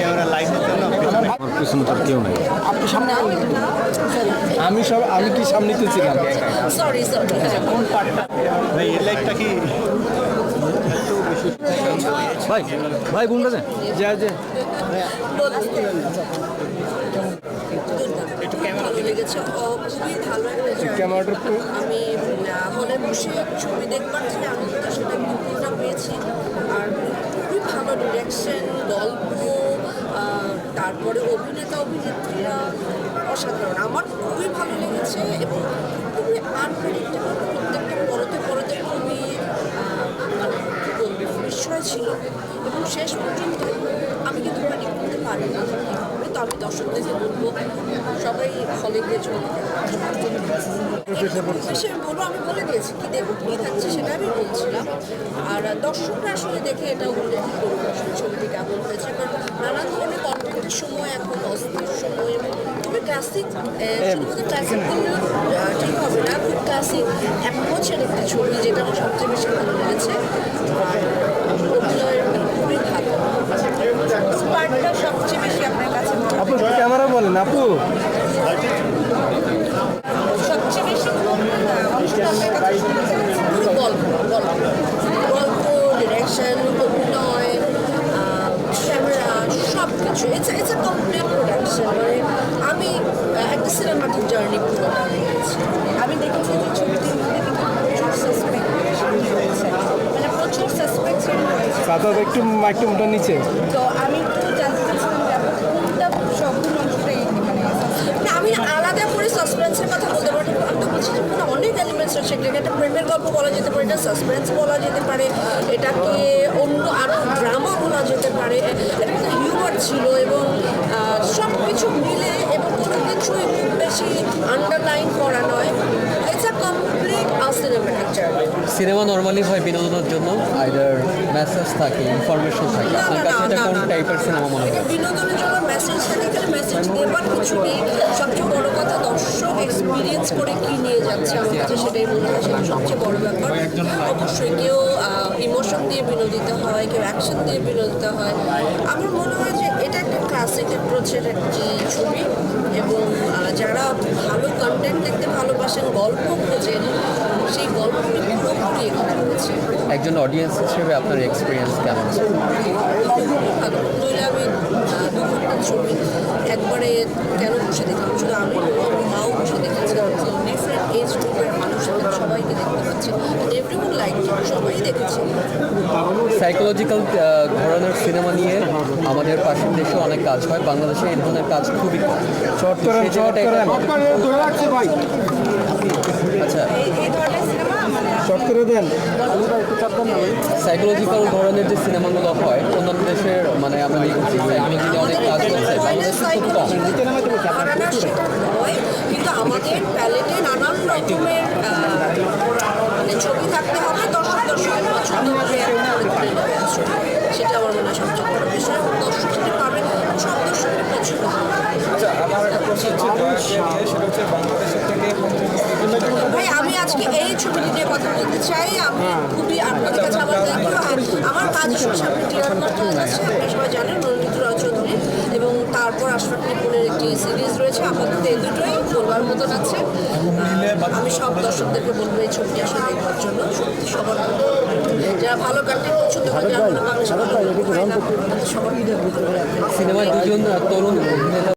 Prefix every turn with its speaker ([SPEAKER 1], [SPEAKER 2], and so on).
[SPEAKER 1] Camera লাইনের জন্য
[SPEAKER 2] আমার পিছনে তার কেউ নাই
[SPEAKER 3] আপনি সামনে
[SPEAKER 4] আমি সব আমি কি সামনেতে ছিলাম?
[SPEAKER 3] সরি সরি
[SPEAKER 1] কোন পার্টটা? ভাই এর লাইটটা কি?
[SPEAKER 2] ভাই ভাই কোন কাছে
[SPEAKER 4] যা যে।
[SPEAKER 3] আমি হলে বসে ছবি দেখবার যে আনন্দটা সেটা পেয়েছি। আর ভালো ডিরেকশন গল্প তারপরে অভিনেতা, অভিনেত্রীরা অসাধারণ। আমার খুবই ভালো লেগেছে এবং খুবই আনপ্রেডিক্টেবল প্রত্যেকটা পরতে পরতে খুবই মানে কী বলবে, বিস্ময় ছিল। এবং শেষ পর্যন্ত আমি কিন্তু প্রেডিক্ট করতে পারি না কিন্তু আমি দর্শকদেরকে বলব সবাই হলে গিয়ে চলে সে বলব আমি বলে দিয়েছি কি দেখব কি থাকছে সেটা আমি বলছিলাম। আর দর্শকরা আসলে দেখে এটা উপলব্ধি করবে আসলে ছবিটি কেমন হয়েছে। কারণ নানা ধরনের কনফ্লিক্ট সময় এখন অস্থির সময় এবং ক্লাসিক শুধুমাত্র ক্লাসিক বললেও ঠিক হবে না। খুব ক্লাসিক অ্যাপ্রোচের একটি ছবি যেটা আমার সবচেয়ে বেশি ভালো লেগেছে। আর খুবই ভালো। পার্টটা সবচেয়ে বেশি আপনার কাছে
[SPEAKER 4] আপু ক্যামেরা বলেন আপু।
[SPEAKER 3] আমি একটা সিনেমাটিক জার্নি পুরো আমি দেখেছি যে ছবিটির প্রচুর সাসপেক্ট প্রচুর সাসপেক্ট
[SPEAKER 4] একটু মাইকটা নিচে।
[SPEAKER 3] তো আমি একটু জানতে চাচ্ছিলাম যে আপনার কোনটা সম্পূর্ণ অংশটাই মানে না আমি আলাদা করে সাসপেন্সের কথা বলতে পারি না। আমি তো বলছি যে ওখানে অনেক এলিমেন্টস আছে এটাকে একটা প্রেমের গল্প বলা যেতে পারে এটা সাসপেন্স বলা যেতে পারে এটাকে অন্য আরও ড্রামা বলা যেতে পারে এটা কিন্তু হিউমার ছিল এবং সব কিছু মিলে এবং কোনো কিছুই খুব বেশি আন্ডারলাইন করা নয়। It's a complete cinematic
[SPEAKER 5] cinema normally হয় বিনোদনের জন্য আইদার মেসেজ থাকে ইনফরমেশন থাকে। আপনার কাছে এটা কোন। টাইপের সিনেমা মনে হয়?
[SPEAKER 3] বিনোদনের জন্য মেসেজ থাকে এখানে মেসেজ দেওয়ার কিছু নেই। সবচেয়ে বড় কথা দর্শক এক্সপিরিয়েন্স করে কাছে সেটাই মনে হয় সেটা সবচেয়ে বড় ব্যাপার। অবশ্যই কেউ ইমোশন দিয়ে বিনোদিত হয় কেউ অ্যাকশন দিয়ে বিনোদিত হয়। আমার মনে হয় যে এটা একটা ক্লাসিক অ্যাপ্রোচের একটি ছবি। এবং যারা ভালো কন্টেন্ট দেখতে ভালোবাসেন গল্প খোঁজেন সেই গল্পটি পুরোপুরি এখানে রয়েছে
[SPEAKER 5] একজন অডিয়েন্স হিসেবে আপনার এক্সপিরিয়েন্স কেমন?
[SPEAKER 3] ভালো। নইলে আমি দু ঘণ্টার ছবি একবারে কেন বসে দেখলাম শুধু আমি নই, আমার মাও বসে দেখেছে ডিফারেন্ট এজ গ্রুপের মানুষ এখানে সবাইকে দেখতে পাচ্ছে এভরিওয়ান লাইক সবাই দেখেছে।
[SPEAKER 5] সাইকোলজিক্যাল ধরনের সিনেমা নিয়ে আমাদের পাশের দেশে অনেক কাজ হয়। বাংলাদেশে এই ধরনের কাজ খুবই কম। আচ্ছা।
[SPEAKER 3] এই এই ধরনের মানে
[SPEAKER 4] শর্ট করে দেন।
[SPEAKER 5] সাইকোলজিক্যাল ধরনের যে সিনেমাগুলো হয় অন্যান্য দেশের মানে আমরা দেখেছি সাইকোলজিতে অনেক কাজ হচ্ছে বাংলাদেশে খুব কম।
[SPEAKER 3] কিন্তু আমাদের প্যালেটে নানান রকমের আহ, মানে ছবি থাকতে হবে দর্শক সেটা আমার মনে হয় সবচেয়ে বড় বিষয়। দর্শক সেটা পাবে সব দর্শকের পছন্দ হবে। ভাই আমি আজকে এই ছবিটি নিয়ে কথা বলতে চাই। আমি খুবই আপনাদের কাছে আমার thank you। আর আমার কাজ আসলে সামনে মাস্টার আছে। আপনারা সবাই জানেন রণজিৎ রায় চৌধুরী। এবং তারপর আশরাফ নিপুণের একটি সিরিজ রয়েছে। আপাতত এই দুটোই বলবার মতন আছে। আমি সব দর্শকদেরকে বলব এই ছবিটি আসলে দেখবার জন্য। সত্যি সবার যারা ভালো পছন্দ করে যারা বাংলা
[SPEAKER 5] সিনেমায় দুজন তরুণ অভিনেতা